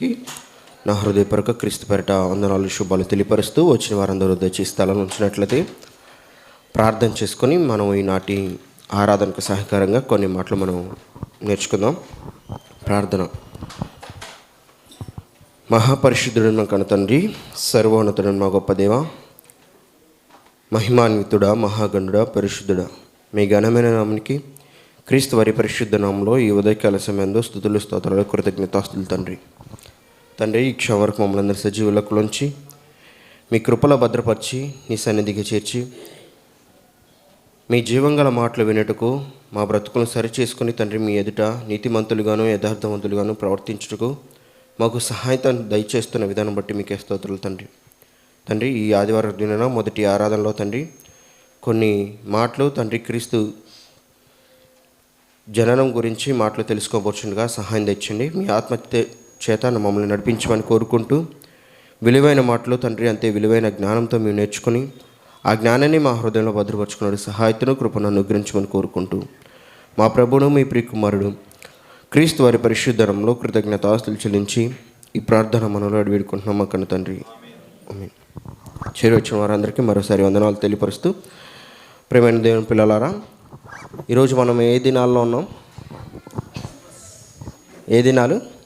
కి నా హృదయపూర్వక క్రీస్తు పేరిట వందనాలు శుభాలు తెలియపరుస్తూ వచ్చిన వారందరూ దయచేసి స్థలం ఉంచినట్లయితే ప్రార్థన చేసుకొని మనం ఈనాటి ఆరాధనకు సహకారంగా కొన్ని మాటలు మనం నేర్చుకుందాం. ప్రార్థన. మహాపరిశుద్ధుడు కన తండ్రి సర్వోన్నతుడు మా గొప్ప దేవ మహిమాన్వితుడా మహాగణుడా పరిశుద్ధుడా మీ ఘనమైన నామనికి క్రీస్తు వారి పరిశుద్ధ నామంలో ఈ ఉదయకాల సమయంలో స్థుతులు స్తోత్రాలు కృతజ్ఞతాస్తులు తండ్రి. తండ్రి ఈ క్షణ వరకు మమ్మల్ని అందరి సజీవులకులోంచి మీ కృపలో భద్రపరిచి నీ సన్నిధికి చేర్చి మీ జీవంగల మాటలు వినుటకు మా బ్రతుకులను సరిచేసుకుని తండ్రి మీ ఎదుట నీతిమంతులుగాను యథార్థవంతులుగాను ప్రవర్తించుటకు మాకు సహాయత దయచేస్తున్న విధానం బట్టి మీకే స్తోత్రులు తండ్రి. తండ్రి ఈ ఆదివారం దిన మొదటి ఆరాధనలో తండ్రి కొన్ని మాటలు తండ్రి క్రీస్తు జననం గురించి మాటలు తెలుసుకోబోచుండగా సహాయం తెచ్చండి. మీ ఆత్మ చేత మమ్మల్ని నడిపించమని కోరుకుంటూ విలువైన మాటలు తండ్రి అంతే విలువైన జ్ఞానంతో మేము నేర్చుకుని ఆ జ్ఞానాన్ని మా హృదయంలో భద్రపరుచుకున్నాడు సహాయతను కృపను అనుగ్రహించమని కోరుకుంటూ మా ప్రభుడు మీ ప్రియకుమారుడు క్రీస్తు వారి పరిశుద్ధరంలో కృతజ్ఞతాస్తులు చెల్లించి ఈ ప్రార్థన మనలో అడివేడుకుంటున్నాం మా కన్న తండ్రి. ఆమేన్. చేరి వచ్చిన వారందరికీ మరోసారి వందనాలు తెలియపరుస్తూ ప్రేమైన దేవుని పిల్లలారా ఈరోజు మనం ఏ దినాల్లో ఉన్నాం? ఏ దినాలు?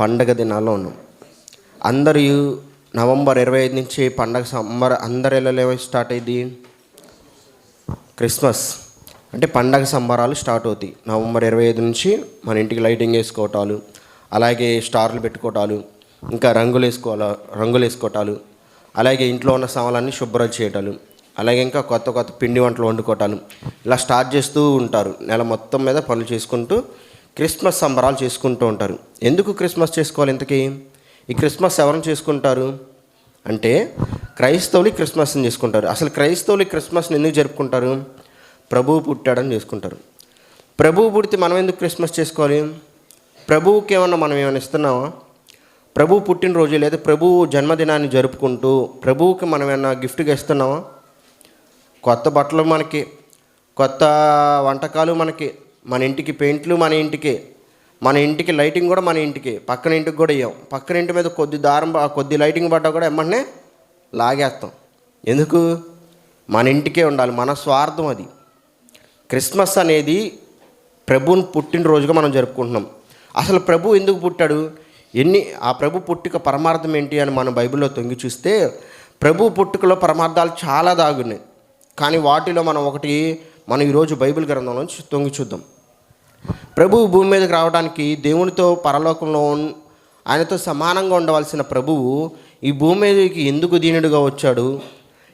పండగ దినాల్లో ఉన్నాం. అందరు నవంబర్ ఇరవై ఐదు నుంచి పండగ సమ్మర్ అందరు ఇళ్ళలో స్టార్ట్ అయ్యింది క్రిస్మస్. అంటే పండగ సంబరాలు స్టార్ట్ అవుతాయి. నవంబర్ ఇరవై ఐదు నుంచి మన ఇంటికి లైటింగ్ వేసుకోవటాలు అలాగే స్టార్లు పెట్టుకోవటాలు ఇంకా రంగులు వేసుకోవాల రంగులు వేసుకోవటాలు అలాగే ఇంట్లో ఉన్న సామాన్లన్నీ శుభ్రం చేయటాలు అలాగే ఇంకా కొత్త కొత్త పిండి వంటలు వండుకోవటాలు ఇలా స్టార్ట్ చేస్తూ ఉంటారు. నెల మొత్తం మీద పనులు చేసుకుంటూ క్రిస్మస్ సంబరాలు చేసుకుంటూ ఉంటారు. ఎందుకు క్రిస్మస్ చేసుకోవాలి ఇంతకీ? ఈ క్రిస్మస్ ఎవరిని చేసుకుంటారు? అంటే క్రైస్తవులు క్రిస్మస్ని చేసుకుంటారు. అసలు క్రైస్తవులు క్రిస్మస్ని ఎందుకు జరుపుకుంటారు? ప్రభువు పుట్టాడని చేసుకుంటారు. ప్రభువు పుడితే మనం ఎందుకు క్రిస్మస్ చేసుకోవాలి? ప్రభువుకి ఏమన్నా మనం ఏమైనా ఇస్తున్నామా ప్రభువు పుట్టినరోజు లేదా ప్రభువు జన్మదినాన్ని జరుపుకుంటూ ప్రభువుకి మనం ఏమైనా గిఫ్ట్గా ఇస్తున్నామా కొత్త బట్టలు మనకి కొత్త వంటకాలు మనకి మన ఇంటికి పెయింట్లు మన ఇంటికి. మన ఇంటికి లైటింగ్ కూడా మన ఇంటికి. పక్కన ఇంటికి కూడా ఇవ్వం పక్కన ఇంటి మీద కొద్ది దారం కొద్ది లైటింగ్ పడ్డా కూడా ఎమ్మటనే లాగేస్తాం. ఎందుకు? మన ఇంటికే ఉండాలి. మన స్వార్థం అది. క్రిస్మస్ అనేది ప్రభుని పుట్టినరోజుగా మనం జరుపుకుంటున్నాం. అసలు ప్రభు ఎందుకు పుట్టాడు? ఎన్ని ఆ ప్రభు పుట్టుక పరమార్థం ఏంటి అని మనం బైబిల్లో తొంగి చూస్తే ప్రభు పుట్టుకలో పరమార్థాలు చాలా దాగున్నాయి. కానీ వాటిలో మనం ఒకటి మనం ఈరోజు బైబిల్ గ్రంథం నుంచి తొంగి చూద్దాం. ప్రభువు భూమి మీదకి రావడానికి దేవునితో పరలోకంలో ఆయనతో సమానంగా ఉండవలసిన ప్రభువు ఈ భూమి మీదకి ఎందుకు దీనుడుగా వచ్చాడు?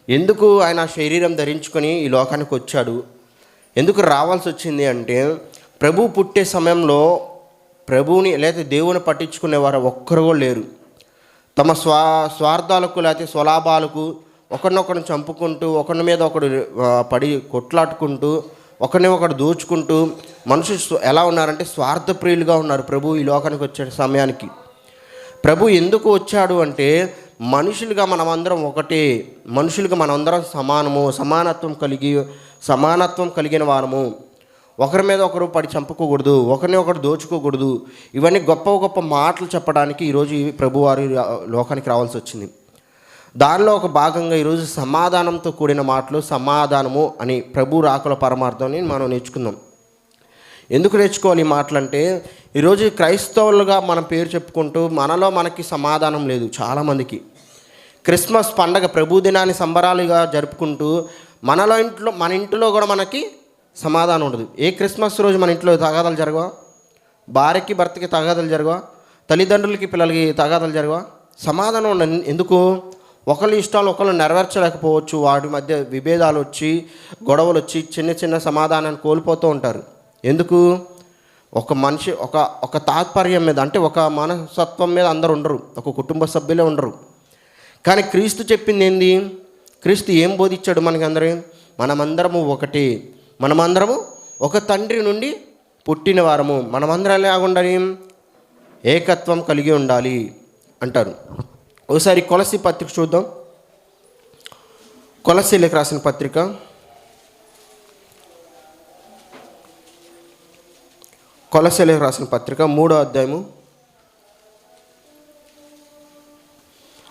ఎందుకు ఆయన శరీరం ధరించుకొని ఈ లోకానికి వచ్చాడు? ఎందుకు రావాల్సి వచ్చింది అంటే ప్రభు పుట్టే సమయంలో ప్రభువుని లేదా దేవుని పట్టించుకునేవారు ఒక్కరు కూడా లేరు. తమ స్వా స్వార్థాలకు లేకపోతే స్వలాభాలకు ఒకరినొకరిని చంపుకుంటూ ఒకరి మీద ఒకడు పడి కొట్లాడుకుంటూ ఒకరిని ఒకడు దోచుకుంటూ మనుషులు ఎలా ఉన్నారంటే స్వార్థప్రియులుగా ఉన్నారు ప్రభు ఈ లోకానికి వచ్చే సమయానికి. ప్రభు ఎందుకు వచ్చాడు అంటే మనుషులుగా మనమందరం ఒకటే మనుషులుగా మనమందరం సమానము సమానత్వం కలిగి సమానత్వం కలిగిన వారము. ఒకరి మీద ఒకరు పడి చంపుకోకూడదు ఒకరిని ఒకరు దోచుకోకూడదు. ఇవన్నీ గొప్ప గొప్ప మాటలు చెప్పడానికి ఈరోజు ప్రభువారు లోకానికి రావాల్సి వచ్చింది. దానిలో ఒక భాగంగా ఈరోజు సమాధానంతో కూడిన మాటలు సమాధానము అని ప్రభు రాకుల పరమార్థాన్ని మనం నేర్చుకుందాం. ఎందుకు నేర్చుకోవాలి ఈ మాటలు అంటే ఈరోజు క్రైస్తవులుగా మనం పేరు చెప్పుకుంటూ మనలో మనకి సమాధానం లేదు చాలామందికి. క్రిస్మస్ పండగ ప్రభు దినాన్ని సంబరాలుగా జరుపుకుంటూ మనలో ఇంట్లో మన ఇంట్లో కూడా మనకి సమాధానం ఉండదు. ఏ క్రిస్మస్ రోజు మన ఇంట్లో తగాదాలు జరగవా? భార్యకి భర్తకి తగాదాలు జరగవా? తల్లిదండ్రులకి పిల్లలకి తగాదాలు జరగవా? సమాధానం ఉండదు. ఎందుకు? ఒకరి ఇష్టాలు ఒకళ్ళు నెరవేర్చలేకపోవచ్చు. వాటి మధ్య విభేదాలు వచ్చి గొడవలు వచ్చి చిన్న చిన్న సమాధానాన్ని కోల్పోతూ ఉంటారు. ఎందుకు? ఒక మనిషి ఒక ఒక తాత్పర్యం మీద అంటే ఒక మనస్తత్వం మీద అందరు ఉండరు. ఒక కుటుంబ సభ్యులే ఉండరు. కానీ క్రీస్తు చెప్పింది ఏంది? క్రీస్తు ఏం బోధించాడు మనకి అందరూ మనమందరము ఒకటి. మనమందరము ఒక తండ్రి నుండి పుట్టిన వారము. మనమందరం ఎలా ఉండాలి ఏకత్వం కలిగి ఉండాలి అంటారు. ఒకసారి కొలసి పత్రిక చూద్దాం. కొలసీలకు రాసిన పత్రిక. కొలసలేఖ రాసిన పత్రిక మూడో అధ్యాయము.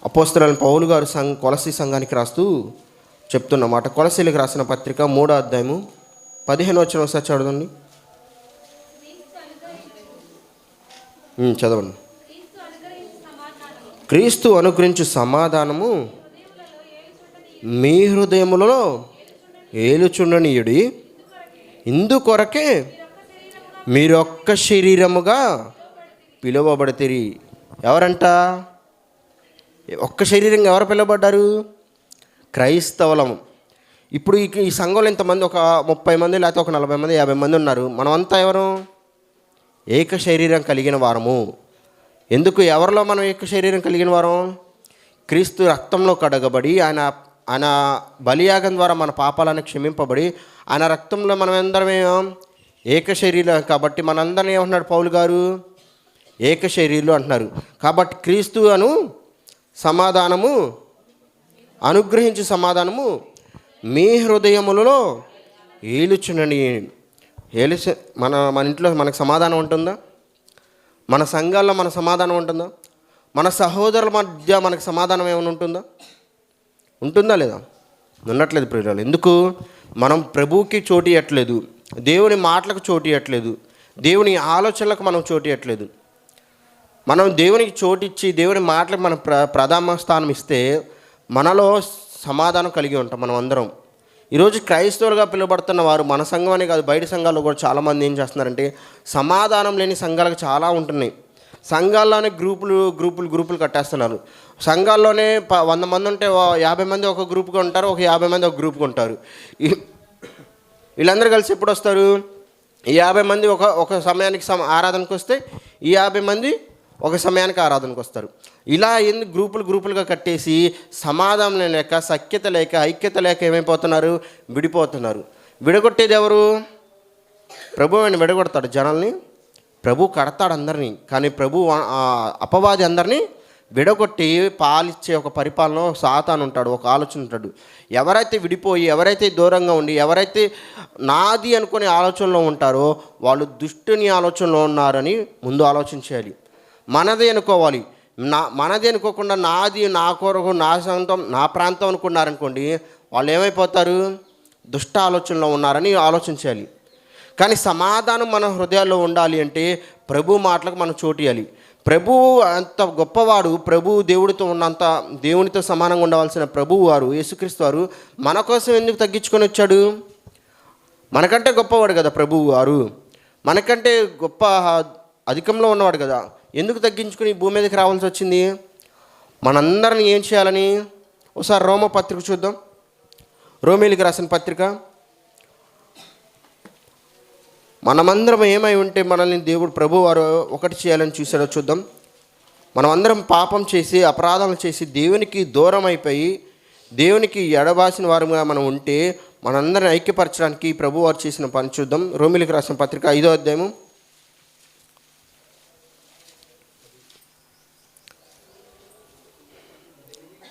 అపోస్తలని పౌలు గారు సంఘ కొలసి సంఘానికి రాస్తూ చెప్తున్నమాట కొలసీలకు రాసిన పత్రిక మూడో అధ్యాయము. పదిహేను వచ్చిన ఒకసారి చదవండి. చదవండి. క్రీస్తు అనుగ్రహించు సమాధానము మీ హృదయములలో ఏలుచుండనీయుడి. ఇందుకొరకే మీరొక్క శరీరముగా పిలువబడతిరి. ఎవరంట? ఒక్క శరీరంగా ఎవరు పిలువబడ్డారు? క్రైస్తవలం. ఇప్పుడు ఈ ఈ సంఘంలో ఇంతమంది ఒక ముప్పై మంది లేకపోతే ఒక నలభై మంది యాభై మంది ఉన్నారు. మనమంతా ఎవరు? ఏక శరీరం కలిగిన వారము. ఎందుకు ఎవరిలో మనం ఏక శరీరం కలిగిన వారం? క్రీస్తు రక్తంలో కడగబడి ఆయన ఆయన బలియాగం ద్వారా మన పాపాలను క్షమింపబడి ఆయన రక్తంలో మనం అందరం ఏక శరీరం కాబట్టి మనందరం ఏమంటున్నాడు పౌలు గారు? ఏక శరీరులు అంటున్నారు. కాబట్టి క్రీస్తు అను సమాధానము అనుగ్రహించు సమాధానము మీ హృదయములలో ఏలుచునని ఏలుచ మన మన ఇంట్లో మనకు సమాధానం ఉంటుందా? మన సంఘాల్లో మన సమాధానం ఉంటుందా? మన సహోదరుల మధ్య మనకు సమాధానం ఏమైనా ఉంటుందా? ఉంటుందా లేదా? ఉండట్లేదు ప్రియురాలు. ఎందుకు? మనం ప్రభువుకి చోటు ఇవ్వట్లేదు దేవుని మాటలకు చోటు ఇవ్వట్లేదు దేవుని ఆలోచనలకు మనం చోటు ఇవ్వట్లేదు మనం దేవునికి చోటు ఇచ్చి దేవుని మాటలకు మనం ప్ర ప్రథమ స్థానం ఇస్తే మనలో సమాధానం కలిగి ఉంటాం మనం అందరం. ఈరోజు క్రైస్తవులుగా పిలువబడుతున్న వారు మన సంఘం అనే కాదు బయట సంఘాల్లో కూడా చాలామంది ఏం చేస్తున్నారంటే సమాధానం లేని సంఘాలకు చాలా ఉంటున్నాయి. సంఘాల్లోనే గ్రూపులు గ్రూపులు గ్రూపులు కట్టేస్తున్నారు. సంఘాల్లోనే ప వంద మంది ఉంటే యాభై మంది ఒక గ్రూప్గా ఉంటారు ఒక యాభై మంది ఒక గ్రూప్గా ఉంటారు. వీళ్ళందరూ కలిసి ఎప్పుడు వస్తారు? ఈ యాభై మంది ఒక ఒక సమయానికి సమ ఆరాధనకు వస్తే ఈ యాభై మంది ఒక సమయానికి ఆరాధనకు వస్తారు. ఇలా ఎందుకు గ్రూపులు గ్రూపులుగా కట్టేసి సమాధానం లేక సఖ్యత లేక ఐక్యత లేక ఏమైపోతున్నారు? విడిపోతున్నారు. విడగొట్టేది ఎవరు? ప్రభు ఆయన విడగొడతాడు జనాల్ని. ప్రభు కడతాడు అందరినీ. కానీ ప్రభు ఆ అపవాది అందరినీ విడగొట్టి పాలిచ్చే ఒక పరిపాలన సాతాను ఉంటాడు ఒక ఆలోచన ఉంటాడు. ఎవరైతే విడిపోయి ఎవరైతే దూరంగా ఉండి ఎవరైతే నాది అనుకునే ఆలోచనలో ఉంటారో వాళ్ళు దుష్టుని ఆలోచనలో ఉన్నారని ముందు ఆలోచించాలి మనదే అనుకోవాలి. నా మనది అనుకోకుండా నాది నా కొరకు నా సొంతం నా ప్రాంతం అనుకున్నారనుకోండి వాళ్ళు ఏమైపోతారు? దుష్ట ఆలోచనలో ఉన్నారని ఆలోచించాలి కానీ సమాధానం మన హృదయాల్లో ఉండాలి అంటే ప్రభు మాటలకు మనం చోటియాలి ఇవ్వాలి ప్రభు అంత గొప్పవాడు ప్రభు దేవుడితో ఉన్నంత దేవునితో సమానంగా ఉండవలసిన ప్రభువు వారు యేసుక్రీస్తు వారు మన కోసం ఎందుకు తగ్గించుకొని వచ్చాడు? మనకంటే గొప్పవాడు కదా ప్రభువు వారు. మనకంటే గొప్ప అధికంలో ఉన్నవాడు కదా. ఎందుకు తగ్గించుకుని భూమి మీదకి రావాల్సి వచ్చింది? మనందరిని ఏం చేయాలని? ఒకసారి రోమ పత్రిక చూద్దాం. రోమేలికి రాసిన పత్రిక. మనమందరం ఏమై ఉంటే మనల్ని దేవుడు ప్రభు వారు ఒకటి చేయాలని చూసాడో చూద్దాం. మనమందరం పాపం చేసి అపరాధాలు చేసి దేవునికి దూరం అయిపోయి దేవునికి ఎడబాసిన వారుగా మనం ఉంటే మనందరిని ఐక్యపరచడానికి ప్రభు వారు చేసిన పని చూద్దాం. రోమిలికి రాసిన పత్రిక ఐదో అధ్యాయము.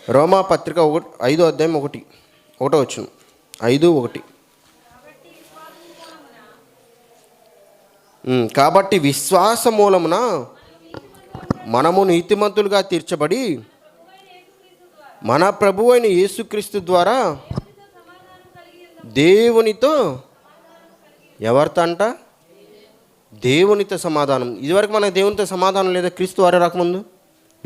రోమా పత్రిక ఒకటి ఐదో అధ్యాయం ఒకటి ఒకటో వచ్చును ఐదు ఒకటి. కాబట్టి విశ్వాస మూలమున మనము నీతిమంతులుగా తీర్చబడి మన ప్రభు అయిన యేసుక్రీస్తు ద్వారా దేవునితో ఎవరితో అంట? దేవునితో సమాధానం. ఇదివరకు మన దేవునితో సమాధానం లేదా క్రీస్తు వారే రాకముందు?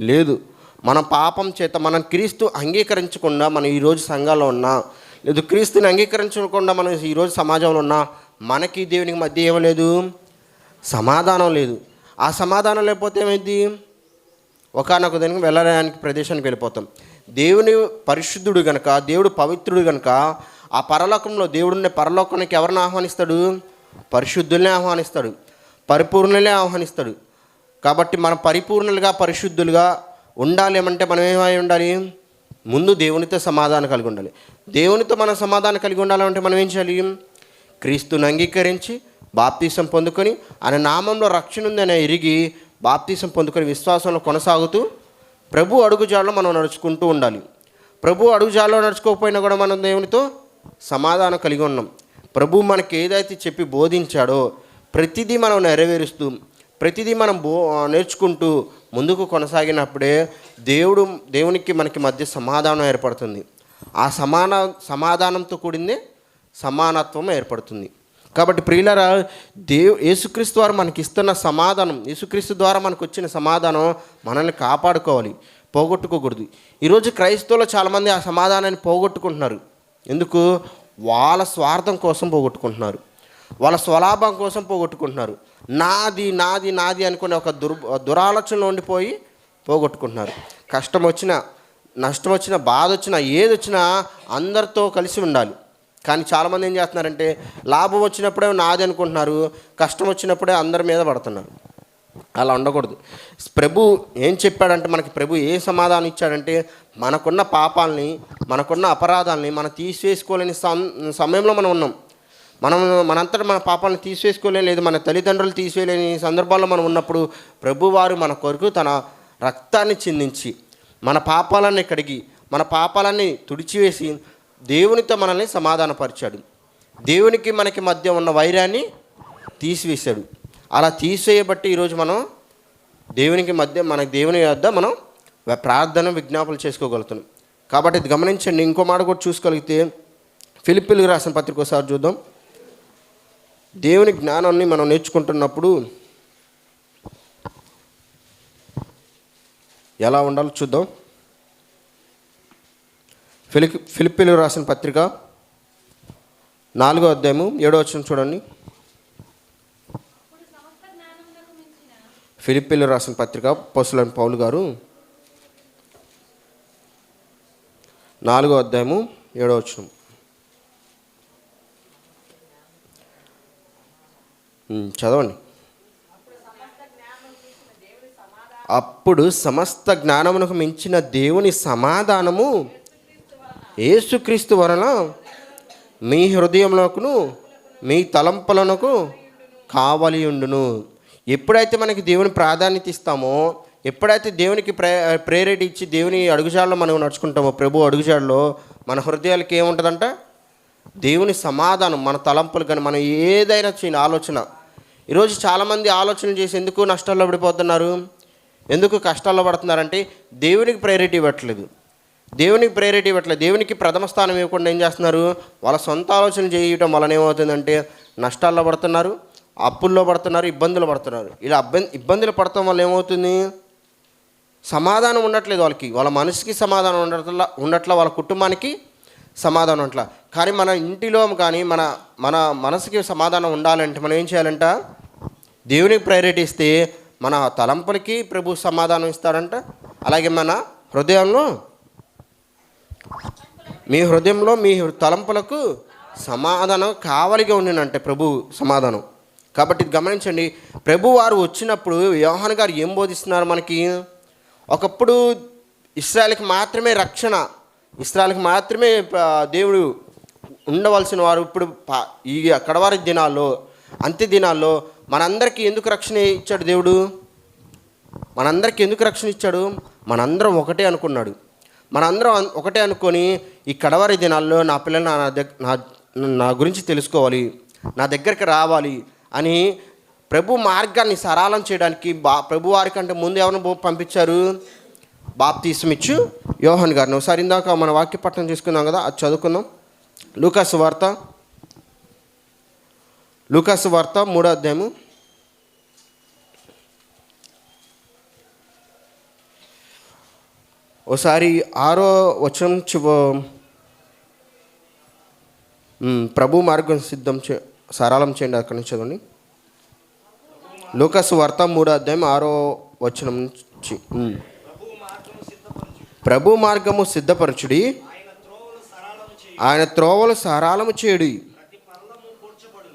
లేదు. మన పాపం చేత మనం క్రీస్తు అంగీకరించకుండా మనం ఈరోజు సంఘాల్లో ఉన్నా లేదు క్రీస్తుని అంగీకరించకుండా మనం ఈరోజు సమాజంలో ఉన్నా మనకి దేవునికి మధ్య ఏమీ లేదు? సమాధానం లేదు. ఆ సమాధానం లేకపోతే ఏమైంది? ఒకనొక దానికి వెళ్ళడానికి ప్రదేశానికి వెళ్ళిపోతాం. దేవుని పరిశుద్ధుడు గనక దేవుడు పవిత్రుడు గనక ఆ పరలోకంలో దేవుడున్న పరలోకానికి ఎవరిని ఆహ్వానిస్తాడు? పరిశుద్ధుల్ని ఆహ్వానిస్తాడు. పరిపూర్ణులే ఆహ్వానిస్తాడు. కాబట్టి మనం పరిపూర్ణులుగా పరిశుద్ధులుగా ఉండాలి ఏమంటే మనం ఏమై ఉండాలి? ముందు దేవునితో సమాధానం కలిగి ఉండాలి. దేవునితో మనం సమాధానం కలిగి ఉండాలంటే మనం ఏం చేయాలి? క్రీస్తుని అంగీకరించి బాప్తీసం పొందుకొని ఆయన నామంలో రక్షణ ఉందని ఎరిగి బాప్తీసం పొందుకొని విశ్వాసంలో కొనసాగుతూ ప్రభు అడుగుజాడలో మనం నడుచుకుంటూ ఉండాలి. ప్రభు అడుగుజాడలో నడుచుకోకపోయినా కూడా మనం దేవునితో సమాధానం కలిగి ఉన్నాం. ప్రభు మనకి ఏదైతే చెప్పి బోధించాడో ప్రతిదీ మనం నెరవేరుస్తూ ప్రతిదీ మనం బో నేర్చుకుంటూ ముందుకు కొనసాగినప్పుడే దేవుడు దేవునికి మనకి మధ్య సమాధానం ఏర్పడుతుంది. ఆ సమాన సమాధానంతో కూడిందే సమానత్వం ఏర్పడుతుంది. కాబట్టి ప్రియులరా దేవు యేసుక్రీస్తు వారు మనకి ఇస్తున్న సమాధానం యేసుక్రీస్తు ద్వారా మనకు వచ్చిన సమాధానం మనల్ని కాపాడుకోవాలి పోగొట్టుకోకూడదు. ఈరోజు క్రైస్తవులు చాలామంది ఆ సమాధానాన్ని పోగొట్టుకుంటున్నారు. ఎందుకు? వాళ్ళ స్వార్థం కోసం పోగొట్టుకుంటున్నారు. వాళ్ళ స్వలాభం కోసం పోగొట్టుకుంటున్నారు. నాది నాది నాది అనుకునే ఒక దుర్ దురాలోచనలో ఉండిపోయి పోగొట్టుకుంటున్నారు. కష్టం వచ్చినా నష్టం వచ్చినా బాధ వచ్చినా ఏది వచ్చినా అందరితో కలిసి ఉండాలి. కానీ చాలామంది ఏం చేస్తున్నారంటే లాభం వచ్చినప్పుడే నాది అనుకుంటున్నారు కష్టం వచ్చినప్పుడే అందరి మీద పడుతున్నారు. అలా ఉండకూడదు. ప్రభు ఏం చెప్పాడంటే మనకి ప్రభు ఏ సమాధానం ఇచ్చాడంటే మనకున్న పాపాలని మనకున్న అపరాధాలని మనం తీసివేసుకోలేని సం- సమయంలో మనం ఉన్నాం. మనం మనంతట మన పాపాలను తీసివేసుకోలేని లేదు మన తల్లిదండ్రులు తీసివేయలేని సందర్భాల్లో మనం ఉన్నప్పుడు ప్రభువారు మన కొరకు తన రక్తాన్ని చిందించి మన పాపాలన్నీ కడిగి మన పాపాలన్నీ తుడిచివేసి దేవునితో మనల్ని సమాధానపరిచాడు. దేవునికి మనకి మధ్య ఉన్న వైరాన్ని తీసివేశాడు. అలా తీసేయబట్టి ఈరోజు మనం దేవునికి మధ్య మన దేవుని వద్ద మనం ప్రార్థన విజ్ఞాపనలు చేసుకోగలుగుతున్నాం. కాబట్టి ఇది గమనించండి ఇంకో మాట కూడా చూసుకోగలిగితే ఫిలిపిల్కి రాసిన పత్రిక ఒకసారి చూద్దాం. దేవుని జ్ఞానాన్ని మనం నేర్చుకుంటున్నప్పుడు ఎలా ఉండాలో చూద్దాం. ఫిలి ఫిలిపిలు రాసిన పత్రిక నాలుగో అధ్యాయము ఏడో వచ్చిన చూడండి. ఫిలిపిలు రాసిన పత్రిక పసులని పౌలు గారు నాలుగో అధ్యాయము ఏడో వచ్చినాము చదవండి. అప్పుడు సమస్త జ్ఞానమునకు మించిన దేవుని సమాధానము యేసుక్రీస్తు వలన మీ హృదయంలోకును మీ తలంపులకు కావలి ఉండును. ఎప్పుడైతే మనకి దేవుని ప్రాధాన్యత ఇస్తామో ఎప్పుడైతే దేవునికి ప్రే ప్రేరేట్ ఇచ్చి దేవుని అడుగుజాడలో మనం నడుచుకుంటామో ప్రభు అడుగుజాడలో మన హృదయాలకి ఏముంటుందంట? దేవుని సమాధానం మన తలంపులు కానీ మనం ఏదైనా చేయని ఆలోచన ఈరోజు చాలామంది ఆలోచనలు చేసి ఎందుకు నష్టాల్లో పడిపోతున్నారు? ఎందుకు కష్టాల్లో పడుతున్నారంటే దేవునికి ప్రయారిటీ ఇవ్వట్లేదు. దేవునికి ప్రయారిటీ ఇవ్వట్లేదు. దేవునికి ప్రథమ స్థానం ఇవ్వకుండా ఏం చేస్తున్నారు? వాళ్ళ సొంత ఆలోచన చేయటం వలన ఏమవుతుందంటే నష్టాల్లో పడుతున్నారు అప్పుల్లో పడుతున్నారు ఇబ్బందులు పడుతున్నారు. ఇలా ఇబ్బందులు పడటం వల్ల ఏమవుతుంది? సమాధానం ఉండట్లేదు వాళ్ళకి. వాళ్ళ మనసుకి సమాధానం ఉండట్ల ఉండట్ల వాళ్ళ కుటుంబానికి సమాధానం ఉండట్ల. కానీ మన ఇంటిలో కానీ మన మన మనసుకి సమాధానం ఉండాలంటే మనం ఏం చేయాలంట? దేవునికి ప్రేరేటిస్తే మన తలంపులకి ప్రభు సమాధానం ఇస్తాడంట. అలాగే మన హృదయంలో మీ హృదయంలో మీ తలంపులకు సమాధానం కావలిగా ఉండినంటే ప్రభు సమాధానం. కాబట్టి గమనించండి ప్రభు వారు వచ్చినప్పుడు వ్యవహాన్ గారు ఏం బోధిస్తున్నారు మనకి? ఒకప్పుడు ఇస్రాయల్కి మాత్రమే రక్షణ ఇస్రాయల్కి మాత్రమే దేవుడు ఉండవలసిన వారు ఇప్పుడు పా- ఈ కడవారి దినాల్లో అంత్య దినాల్లో మనందరికీ ఎందుకు రక్షణ ఇచ్చాడు దేవుడు? మనందరికీ ఎందుకు రక్షణ ఇచ్చాడు? మనందరం ఒకటే అనుకున్నాడు. మనందరం ఒకటే అనుకొని ఈ కడవరి దినాల్లో నా పిల్లలు నా దగ్గర నా నా గురించి తెలుసుకోవాలి నా దగ్గరికి రావాలి అని ప్రభు మార్గాన్ని సరళం చేయడానికి బా ప్రభు వారి కంటే ముందు ఎవరిని పంపించారు? బాప్తీసం ఇచ్చు యోహన్ గారిని. ఒకసారి ఇందాక మన వాక్య పట్టణం చేసుకుందాం కదా అది చదువుకుందాం. లూకాసు వార్త. లూకాసు వార్త మూడో అధ్యాయము. ఒకసారి ఆరో వచనం చివ ప్రభు మార్గం సిద్ధం చే సరళం చేయండి అక్కడి నుంచి చదవండి. లూకస్ వార్త మూడో అధ్యాయం ఆరో వచనం నుంచి ప్రభు మార్గము సిద్ధపరచుడి. ఆయన త్రోవలు సరళము చేయుడి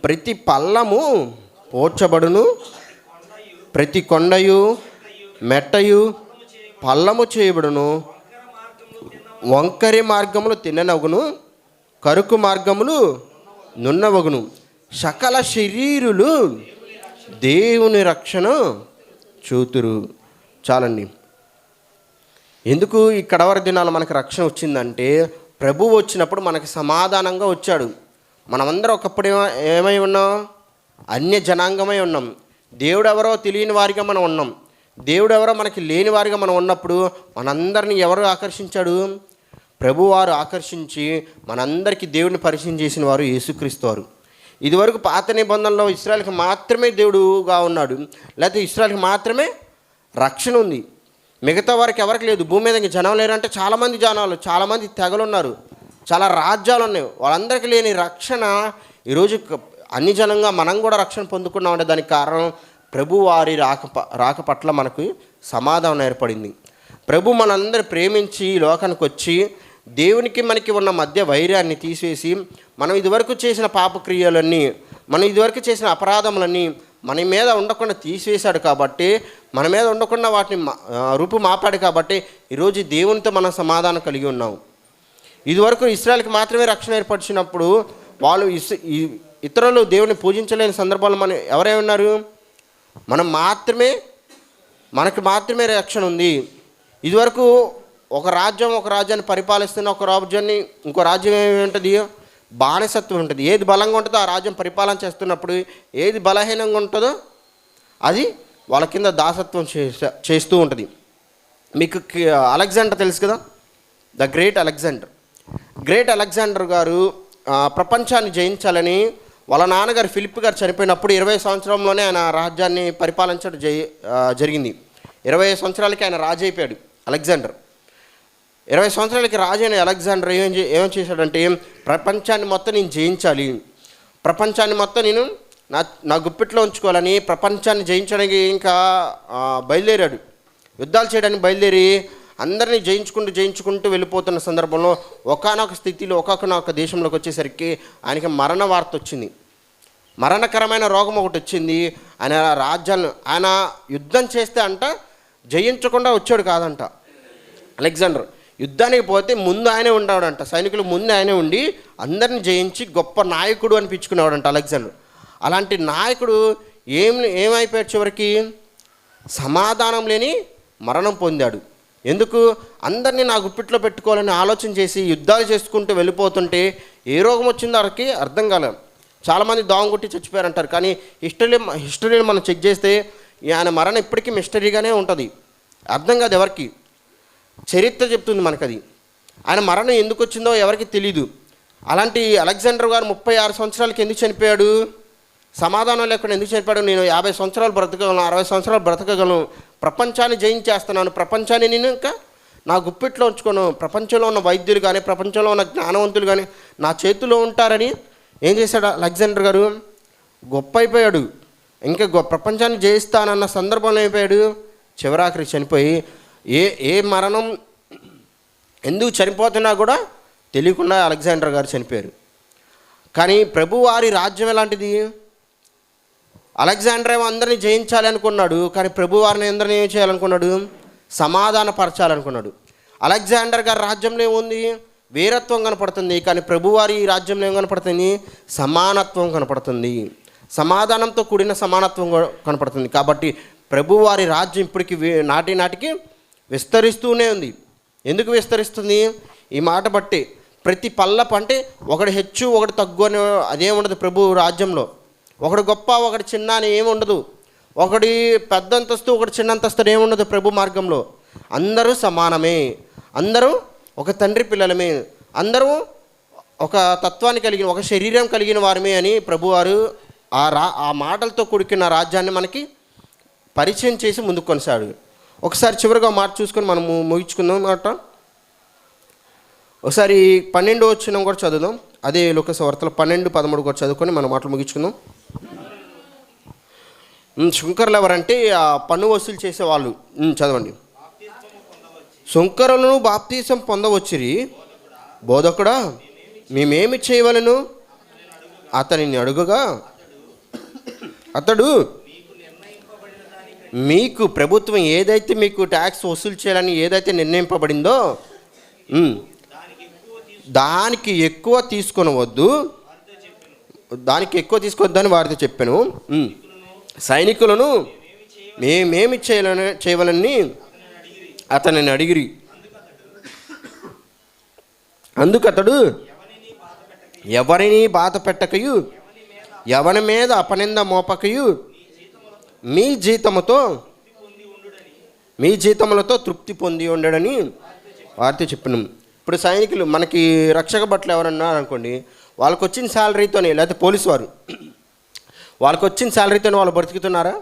ప్రతి పల్లము పోడ్చబడును ప్రతి కొండయు మెట్టయు పల్లము చేయబడును. వంకరి మార్గములు తిననవగును కరుకు మార్గములు నున్నవగును. సకల శరీరులు దేవుని రక్షణ చూతురు. చాలండి. ఎందుకు ఈ కడవరి దినాలు మనకి రక్షణ వచ్చిందంటే ప్రభువు వచ్చినప్పుడు మనకి సమాధానంగా వచ్చాడు. మనమందరం ఒకప్పుడు ఏమై ఉన్నాం? అన్య జనాంగమై ఉన్నాం. దేవుడు ఎవరో తెలియని వారిగా మనం ఉన్నాం. దేవుడు ఎవరో మనకి లేని వారిగా మనం ఉన్నప్పుడు మనందరిని ఎవరు ఆకర్షించాడు? ప్రభువారు ఆకర్షించి మనందరికీ దేవుడిని పరిచయం చేసిన వారు యేసుక్రీస్తు వారు. ఇదివరకు పాత నిబంధనలో ఇస్రాయల్కి మాత్రమే దేవుడుగా ఉన్నాడు. లేకపోతే ఇస్రాయల్కి మాత్రమే రక్షణ ఉంది. మిగతా వారికి ఎవరికి లేదు. భూమి మీద ఇంక జనం లేరంటే చాలామంది జనాలు చాలామంది తెగలు ఉన్నారు చాలా రాజ్యాలు ఉన్నాయి. వాళ్ళందరికీ లేని రక్షణ. ఈరోజు అన్ని జనంగా మనం కూడా రక్షణ పొందుకున్నామంటే దానికి కారణం ప్రభు వారి రాక రాక పట్ల మనకు సమాధానం ఏర్పడింది. ప్రభు మనందరూ ప్రేమించి లోకానికి వచ్చి దేవునికి మనకి ఉన్న మధ్య వైరాన్ని తీసేసి మనం ఇదివరకు చేసిన పాపక్రియలన్నీ మనం ఇదివరకు చేసిన అపరాధములన్నీ మన మీద ఉండకుండా తీసివేశాడు కాబట్టి మన మీద ఉండకుండా వాటిని రూపు మాపాడు కాబట్టి ఈరోజు దేవునితో మనం సమాధానం కలిగి ఉన్నాం. ఇదివరకు ఇస్రాయల్కి మాత్రమే రక్షణ ఏర్పరిచినప్పుడు వాళ్ళు ఇస్ ఇతరులు దేవుని పూజించలేని సందర్భాలు మనం ఎవరై ఉన్నారు? మనం మాత్రమే మనకు మాత్రమే రక్షణ ఉంది. ఇదివరకు ఒక రాజ్యం ఒక రాజ్యాన్ని పరిపాలిస్తున్న ఒక రాజ్యాన్ని ఇంకో రాజ్యం ఏమి ఉంటుంది? బానిసత్వం ఉంటుంది. ఏది బలంగా ఉంటుందో ఆ రాజ్యం పరిపాలన చేస్తున్నప్పుడు ఏది బలహీనంగా ఉంటుందో అది వాళ్ళ కింద దాసత్వం చేస- చేస్తూ ఉంటుంది. మీకు అలెగ్జాండర్ తెలుసు కదా? The great Alexander. Great Alexander గారు ప్రపంచాన్ని జయించాలని వాళ్ళ నాన్నగారు ఫిలిప్ గారు చనిపోయినప్పుడు ఇరవై సంవత్సరంలోనే ఆయన రాజ్యాన్ని పరిపాలించడం జరిగింది. ఇరవై సంవత్సరాలకి ఆయన రాజు అయిపోయాడు అలెగ్జాండర్. ఇరవై సంవత్సరాలకి రాజైన అలెగ్జాండర్ ఏం చే- ఏం చేశాడంటే ప్రపంచాన్ని మొత్తం నేను జయించాలి. ప్రపంచాన్ని మొత్తం నేను నా నా గుప్పిట్లో ఉంచుకోవాలని ప్రపంచాన్ని జయించడానికి ఇంకా బయలుదేరాడు. యుద్ధాలు చేయడానికి బయలుదేరి అందరినీ జయించుకుంటూ జయించుకుంటూ వెళ్ళిపోతున్న సందర్భంలో ఒకానొక స్థితిలో ఒకనొక దేశంలోకి వచ్చేసరికి ఆయనకి మరణ వార్త వచ్చింది. మరణకరమైన రోగం ఒకటి వచ్చింది. ఆయన రాజ్యాలను ఆయన యుద్ధం చేస్తే అంట జయించకుండా వచ్చాడు కాదంట. అలెగ్జాండర్. యుద్ధానికి పోతే ముందు ఆయనే ఉండేవాడంట. సైనికులు ముందు ఆయనే ఉండి అందరిని జయించి గొప్ప నాయకుడు అనిపించుకునేవాడంట అలెగ్జాండర్. అలాంటి నాయకుడు ఏం ఏమైపోయాడు చివరికి? సమాధానం లేని మరణం పొందాడు. ఎందుకు? అందరినీ నా గుప్పిట్లో పెట్టుకోవాలని ఆలోచన చేసి యుద్ధాలు చేసుకుంటూ వెళ్ళిపోతుంటే ఏ రోగం వచ్చిందో వారికి అర్థం కాలేదు. చాలామంది దోమ కొట్టి చచ్చిపోయారంటారు. కానీ హిస్టరీ హిస్టరీని మనం చెక్ చేస్తే ఆయన మరణం ఇప్పటికీ మిస్టరీగానే ఉంటుంది. అర్థం కాదు ఎవరికి. చరిత్ర చెప్తుంది మనకు అది ఆయన మరణం ఎందుకు వచ్చిందో ఎవరికి తెలీదు. అలాంటి అలెగ్జాండర్ గారు ముప్పై ఆరు సంవత్సరాలకి ఎందుకు చనిపోయాడు? సమాధానం లేకుండా ఎందుకు చనిపోయాడు? నేను యాభై సంవత్సరాలు బ్రతకగలను అరవై సంవత్సరాలు బ్రతకగలను. ప్రపంచాన్ని జయించేస్తున్నాను. ప్రపంచాన్ని నేను ఇంకా నా గుప్పిట్లో ఉంచుకోను. ప్రపంచంలో ఉన్న వైద్యులు కానీ ప్రపంచంలో ఉన్న జ్ఞానవంతులు కానీ నా చేతిలో ఉంటారని ఏం చేశాడు అలెగ్జాండర్ గారు? గొప్ప అయిపోయాడు. ఇంకా గొ ప్రపంచాన్ని జయిస్తానన్న సందర్భంలో అయిపోయాడు? చివరాఖరి చనిపోయి ఏ ఏ మరణం ఎందుకు చనిపోతున్నా కూడా తెలియకుండా అలెగ్జాండర్ గారు చనిపోయారు. కానీ ప్రభువారి రాజ్యం ఎలాంటిది? అలెగ్జాండర్ ఏమో అందరినీ జయించాలి అనుకున్నాడు కానీ ప్రభువారిని అందరిని ఏం చేయాలనుకున్నాడు? సమాధానపరచాలనుకున్నాడు. అలెగ్జాండర్ గారి రాజ్యంలో ఏముంది? వీరత్వం కనపడుతుంది కానీ ప్రభువారి రాజ్యంలో ఏం కనపడుతుంది? సమానత్వం కనపడుతుంది. సమాధానంతో కూడిన సమానత్వం కనపడుతుంది. కాబట్టి ప్రభువారి రాజ్యం ఇప్పటికి నాటి నాటికి విస్తరిస్తూనే ఉంది. ఎందుకు విస్తరిస్తుంది? ఈ మాట బట్టి. ప్రతి పల్లపు అంటే ఒకటి హెచ్చు ఒకటి తగ్గు అనే అదేం ఉండదు ప్రభు రాజ్యంలో. ఒకడు గొప్ప ఒకటి చిన్న అని ఏమి ఉండదు. ఒకటి పెద్ద అంతస్తు ఒకటి చిన్న అంతస్తు ఏముండదు ఉండదు ప్రభు మార్గంలో. అందరూ సమానమే. అందరూ ఒక తండ్రి పిల్లలమే. అందరూ ఒక తత్వాన్ని కలిగిన ఒక శరీరం కలిగిన వారమే అని ప్రభువారు ఆ రా ఆ మాటలతో కూడుకున్న రాజ్యాన్ని మనకి పరిచయం చేసి ముందుకు కొనసాడు ఒకసారి చివరిగా మాట చూసుకొని మనము ముగించుకుందాం మాట ఒకసారి పన్నెండు వచ్చిన కూడా చదువుదాం. అదే లోకస వార్తలు పన్నెండు పదమూడు కూడా చదువుకొని మనం మాటలు ముగించుకుందాం. ఉమ్, శుంకర్లు ఎవరంటే ఆ పన్ను వసూలు చేసేవాళ్ళు. వాళ్ళు చదవండి. శుంకరులను బాప్తీసం పొందవచ్చిరి. బోధకుడా మేమేమి చేయవలను? అతనిని అడుగుగా. అతడు మీకు ప్రభుత్వం ఏదైతే మీకు ట్యాక్స్ వసూలు చేయాలని ఏదైతే నిర్ణయింపబడిందో దానికి ఎక్కువ తీసుకొనవద్దు దానికి ఎక్కువ తీసుకొద్దని వారితో చెప్పాను. సైనికులను మేమేమి చేయాలని చేయవాలని అతనిని అడిగిరి. అందుకు అతడు ఎవరిని బాధ పెట్టకయు? ఎవరి మీద అపనింద మోపకయు? మీ జీతముతో మీ జీతములతో తృప్తి పొంది ఉండడని వారితో చెప్పినాం. ఇప్పుడు సైనికులు మనకి రక్షక బట్టలు ఎవరన్నా అనుకోండి వాళ్ళకి వచ్చిన శాలరీతోనే లేకపోతే పోలీసు వారు వాళ్ళకి వచ్చిన శాలరీతోనే వాళ్ళు బ్రతుకుతున్నారా?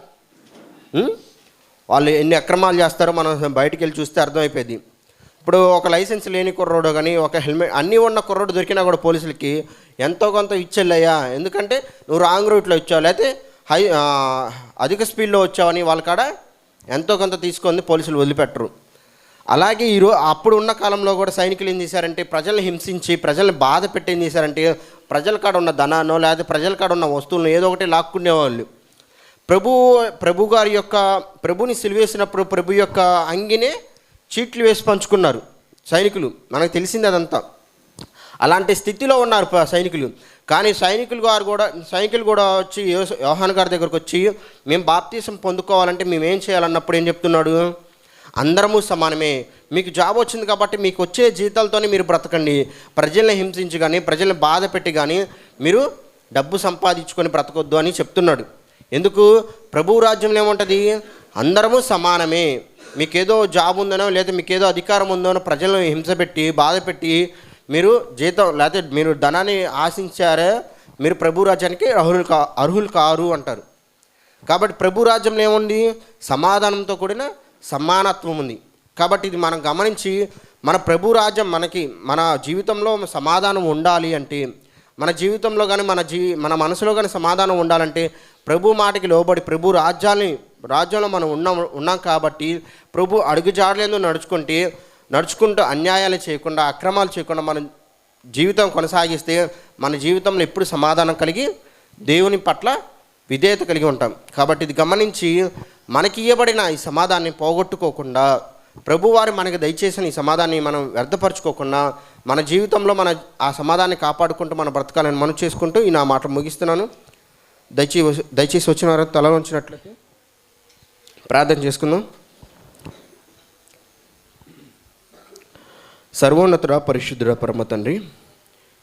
వాళ్ళు ఎన్ని అక్రమాలు చేస్తారో మనం బయటికి వెళ్ళి చూస్తే అర్థమైపోయింది. ఇప్పుడు ఒక లైసెన్స్ లేని కుర్రోడు కానీ ఒక హెల్మెట్ అన్నీ ఉన్న కుర్రోడు దొరికినా కూడా పోలీసులకి ఎంతో కొంత ఇచ్చెళ్ళయ్యా. ఎందుకంటే నువ్వు రాంగ్ రూట్లో ఇచ్చావు లేకపోతే హై అధిక స్పీడ్లో వచ్చావని వాళ్ళ కాడ ఎంతో కొంత తీసుకొని పోలీసులు వదిలిపెట్టరు. అలాగే ఈరో అప్పుడు ఉన్న కాలంలో కూడా సైనికులు ఏం చేశారంటే ప్రజల్ని హింసించి ప్రజల్ని బాధ పెట్టి ఏం చేశారంటే ప్రజల కాడ ఉన్న ధనాన్నో లేకపోతే ప్రజల కాడ ఉన్న వస్తువులను ఏదో ఒకటి లాక్కునేవాళ్ళు ప్రభు ప్రభు గారి యొక్క ప్రభుని సిలివేసినప్పుడు ప్రభు యొక్క అంగినే చీట్లు వేసి పంచుకున్నారు సైనికులు. మనకు తెలిసింది అదంతా. అలాంటి స్థితిలో ఉన్నారు సైనికులు. కానీ సైనికులు గారు కూడా సైనికులు కూడా వచ్చి యోహాన్ గారి దగ్గరకు వచ్చి మేము బాప్తీసం పొందుకోవాలంటే మేము ఏం చేయాలన్నప్పుడు ఏం చెప్తున్నాడు? అందరము సమానమే. మీకు జాబ్ వచ్చింది కాబట్టి మీకు వచ్చే జీతాలతోనే మీరు బ్రతకండి. ప్రజల్ని హింసించి కానీ ప్రజల్ని బాధ పెట్టి కానీ మీరు డబ్బు సంపాదించుకొని బ్రతకొద్దు అని చెప్తున్నాడు. ఎందుకు? ప్రభు రాజ్యంలో ఏముంటుంది? అందరము సమానమే. మీకేదో జాబ్ ఉందనో లేదా మీకేదో అధికారం ఉందనో ప్రజలను హింస పెట్టి బాధ పెట్టి మీరు జీతం లేకపోతే మీరు ధనాన్ని ఆశించారే మీరు ప్రభు రాజ్యానికి అర్హులు కా అర్హులు కారు అంటారు. కాబట్టి ప్రభు రాజ్యంలో ఏముంది? సమాధానంతో కూడిన సమానత్వం ఉంది. కాబట్టి ఇది మనం గమనించి మన ప్రభు రాజ్యం మనకి మన జీవితంలో సమాధానం ఉండాలి అంటే మన జీవితంలో కానీ మన జీ మన మనసులో కానీ సమాధానం ఉండాలంటే ప్రభు మాటకి లోబడి ప్రభు రాజ్యాన్ని రాజ్యంలో మనం ఉన్నాం ఉన్నాం కాబట్టి ప్రభు అడుగుజాడలేదో నడుచుకుంటే నడుచుకుంటూ అన్యాయాలు చేయకుండా అక్రమాలు చేయకుండా మనం జీవితం కొనసాగిస్తే మన జీవితంలో ఎప్పుడు సమాధానం కలిగి దేవుని పట్ల విధేయత కలిగి ఉంటాం. కాబట్టి ఇది గమనించి మనకి ఇవ్వబడిన ఈ సమాధాన్ని పోగొట్టుకోకుండా ప్రభువారు మనకి దయచేసిన ఈ సమాధాన్ని మనం వ్యర్థపరచుకోకుండా మన జీవితంలో మన ఆ సమాధాన్ని కాపాడుకుంటూ మన బ్రతకాలని మనం చేసుకుంటూ ఈ నా మాట ముగిస్తున్నాను. దయచేసి దయచేసి వచ్చిన వారు తల ఉంచినట్లయితే ప్రార్థన చేసుకుందాం. సర్వోన్నతుడ పరిశుద్ధుడ పరమ తండ్రి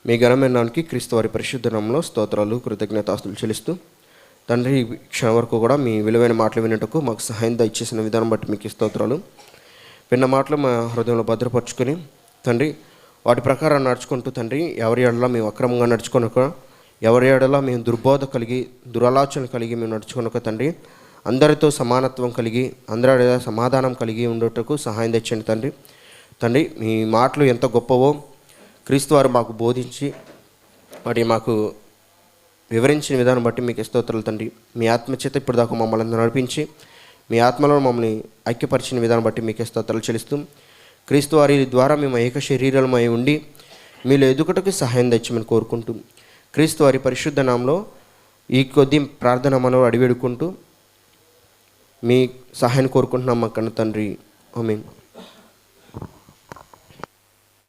మీ ఘనమైన నానికి క్రీస్తు వారి పరిశుద్ధనంలో స్తోత్రాలు కృతజ్ఞతాస్తులు చెల్లిస్తూ తండ్రి క్షణ క్షణం వరకు కూడా మీ విలువైన మాటలు వినటకు మాకు సహాయం దయచేసిన విధానం బట్టి మీకు స్తోత్రాలు. విన్న మాటలు మా హృదయంలో భద్రపరుచుకొని తండ్రి వాటి ప్రకారం నడుచుకుంటూ తండ్రి ఎవరి ఏడలా మేము అక్రమంగా నడుచుకొనక ఎవరి ఏడలా మేము దుర్బోధ కలిగి దురాలోచన కలిగి మేము నడుచుకొనక తండ్రి అందరితో సమానత్వం కలిగి అందరి సమాధానం కలిగి ఉండటకు సహాయం తెచ్చండి తండ్రి. తండ్రి మీ మాటలు ఎంత గొప్పవో క్రీస్తు వారు మాకు బోధించి వాటి మాకు వివరించిన విధానం బట్టి మీకు స్తోత్రాలు తండ్రి. మీ ఆత్మచేత ఇప్పుడు దాకా మమ్మల్ని అందరూ నడిపించి మీ ఆత్మలో మమ్మల్ని ఐక్యపరిచిన విధానం బట్టి మీకు స్తోత్రాలు చెల్లిస్తూ క్రీస్తు వారి ద్వారా మేము ఏక శరీరాలమై ఉండి మీలో ఎదుగుటకు సహాయం తెచ్చమని కోరుకుంటూ క్రీస్తు వారి పరిశుద్ధ నామంలో ఈ కొద్ది ప్రార్థన మనం అడివేడుకుంటూ మీ సహాయం కోరుకుంటున్నాం మా కన్న తండ్రి. I mean